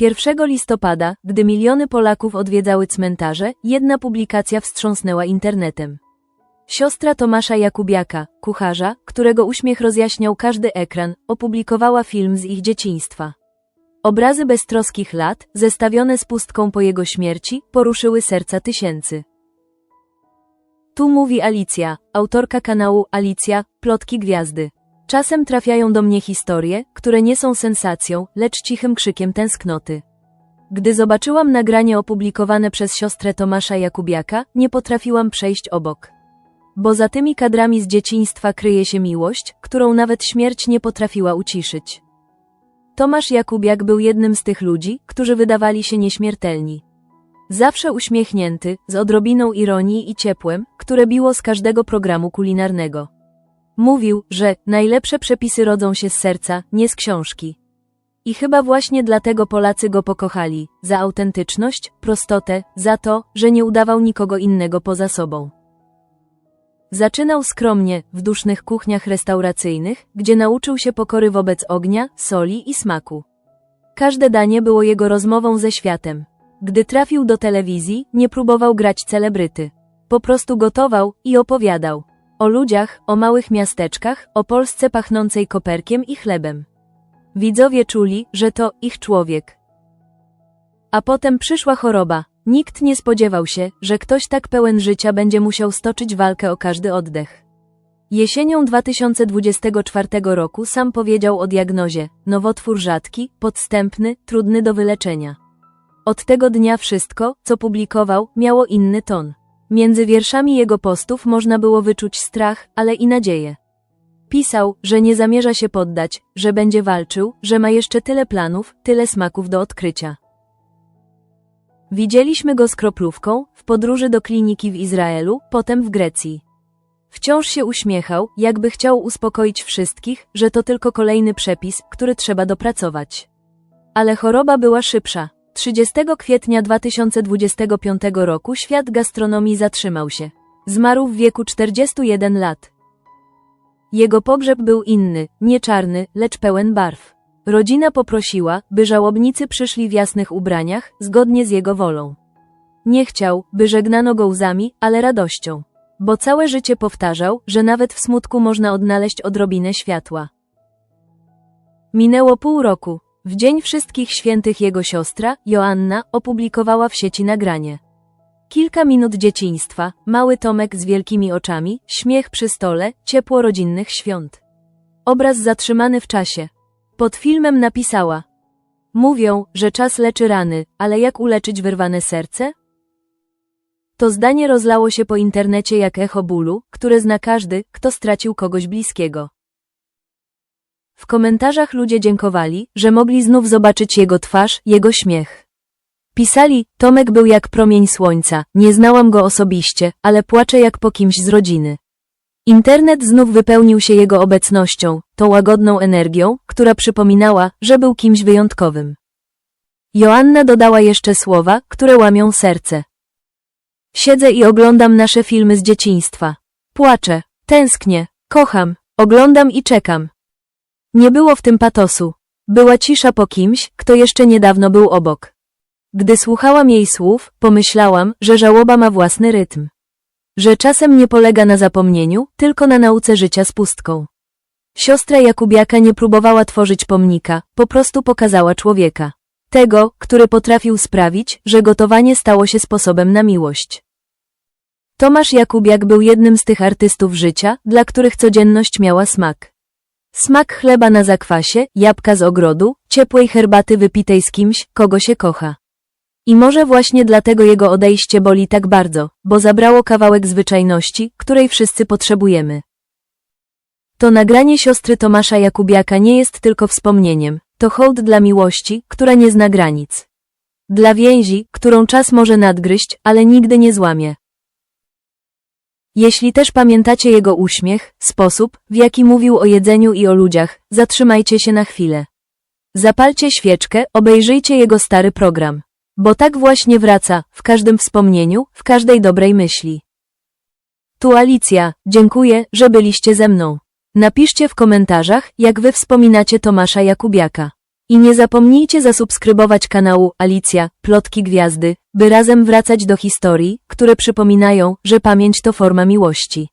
1 listopada, gdy miliony Polaków odwiedzały cmentarze, jedna publikacja wstrząsnęła internetem. Siostra Tomasza Jakubiaka, kucharza, którego uśmiech rozjaśniał każdy ekran, opublikowała film z ich dzieciństwa. Obrazy beztroskich lat, zestawione z pustką po jego śmierci, poruszyły serca tysięcy. Tu mówi Alicja, autorka kanału Alicja, Plotki Gwiazdy. Czasem trafiają do mnie historie, które nie są sensacją, lecz cichym krzykiem tęsknoty. Gdy zobaczyłam nagranie opublikowane przez siostrę Tomasza Jakubiaka, nie potrafiłam przejść obok. Bo za tymi kadrami z dzieciństwa kryje się miłość, którą nawet śmierć nie potrafiła uciszyć. Tomasz Jakubiak był jednym z tych ludzi, którzy wydawali się nieśmiertelni. Zawsze uśmiechnięty, z odrobiną ironii i ciepłem, które biło z każdego programu kulinarnego. Mówił, że najlepsze przepisy rodzą się z serca, nie z książki. I chyba właśnie dlatego Polacy go pokochali za autentyczność, prostotę, za to, że nie udawał nikogo innego poza sobą. Zaczynał skromnie, w dusznych kuchniach restauracyjnych, gdzie nauczył się pokory wobec ognia, soli i smaku. Każde danie było jego rozmową ze światem. Gdy trafił do telewizji, nie próbował grać celebryty. Po prostu gotował i opowiadał. O ludziach, o małych miasteczkach, o Polsce pachnącej koperkiem i chlebem. Widzowie czuli, że to ich człowiek. A potem przyszła choroba. Nikt nie spodziewał się, że ktoś tak pełen życia będzie musiał stoczyć walkę o każdy oddech. Jesienią 2024 roku sam powiedział o diagnozie: nowotwór rzadki, podstępny, trudny do wyleczenia. Od tego dnia wszystko, co publikował, miało inny ton. Między wierszami jego postów można było wyczuć strach, ale i nadzieję. Pisał, że nie zamierza się poddać, że będzie walczył, że ma jeszcze tyle planów, tyle smaków do odkrycia. Widzieliśmy go z kroplówką, w podróży do kliniki w Izraelu, potem w Grecji. Wciąż się uśmiechał, jakby chciał uspokoić wszystkich, że to tylko kolejny przepis, który trzeba dopracować. Ale choroba była szybsza. 30 kwietnia 2025 roku świat gastronomii zatrzymał się. Zmarł w wieku 41 lat. Jego pogrzeb był inny, nie czarny, lecz pełen barw. Rodzina poprosiła, by żałobnicy przyszli w jasnych ubraniach, zgodnie z jego wolą. Nie chciał, by żegnano go łzami, ale radością. Bo całe życie powtarzał, że nawet w smutku można odnaleźć odrobinę światła. Minęło pół roku. W Dzień Wszystkich Świętych jego siostra, Joanna, opublikowała w sieci nagranie. Kilka minut dzieciństwa, mały Tomek z wielkimi oczami, śmiech przy stole, ciepło rodzinnych świąt. Obraz zatrzymany w czasie. Pod filmem napisała: Mówią, że czas leczy rany, ale jak uleczyć wyrwane serce? To zdanie rozlało się po internecie jak echo bólu, które zna każdy, kto stracił kogoś bliskiego. W komentarzach ludzie dziękowali, że mogli znów zobaczyć jego twarz, jego śmiech. Pisali, Tomek był jak promień słońca, nie znałam go osobiście, ale płaczę jak po kimś z rodziny. Internet znów wypełnił się jego obecnością, tą łagodną energią, która przypominała, że był kimś wyjątkowym. Joanna dodała jeszcze słowa, które łamią serce. Siedzę i oglądam nasze filmy z dzieciństwa. Płaczę, tęsknię, kocham, oglądam i czekam. Nie było w tym patosu. Była cisza po kimś, kto jeszcze niedawno był obok. Gdy słuchałam jej słów, pomyślałam, że żałoba ma własny rytm. Że czasem nie polega na zapomnieniu, tylko na nauce życia z pustką. Siostra Jakubiaka nie próbowała tworzyć pomnika, po prostu pokazała człowieka. Tego, który potrafił sprawić, że gotowanie stało się sposobem na miłość. Tomasz Jakubiak był jednym z tych artystów życia, dla których codzienność miała smak. Smak chleba na zakwasie, jabłka z ogrodu, ciepłej herbaty wypitej z kimś, kogo się kocha. I może właśnie dlatego jego odejście boli tak bardzo, bo zabrało kawałek zwyczajności, której wszyscy potrzebujemy. To nagranie siostry Tomasza Jakubiaka nie jest tylko wspomnieniem, to hołd dla miłości, która nie zna granic. Dla więzi, którą czas może nadgryźć, ale nigdy nie złamie. Jeśli też pamiętacie jego uśmiech, sposób, w jaki mówił o jedzeniu i o ludziach, zatrzymajcie się na chwilę. Zapalcie świeczkę, obejrzyjcie jego stary program. Bo tak właśnie wraca, w każdym wspomnieniu, w każdej dobrej myśli. Tu Alicja, dziękuję, że byliście ze mną. Napiszcie w komentarzach, jak wy wspominacie Tomasza Jakubiaka. I nie zapomnijcie zasubskrybować kanału Alicja, Plotki Gwiazdy, by razem wracać do historii, które przypominają, że pamięć to forma miłości.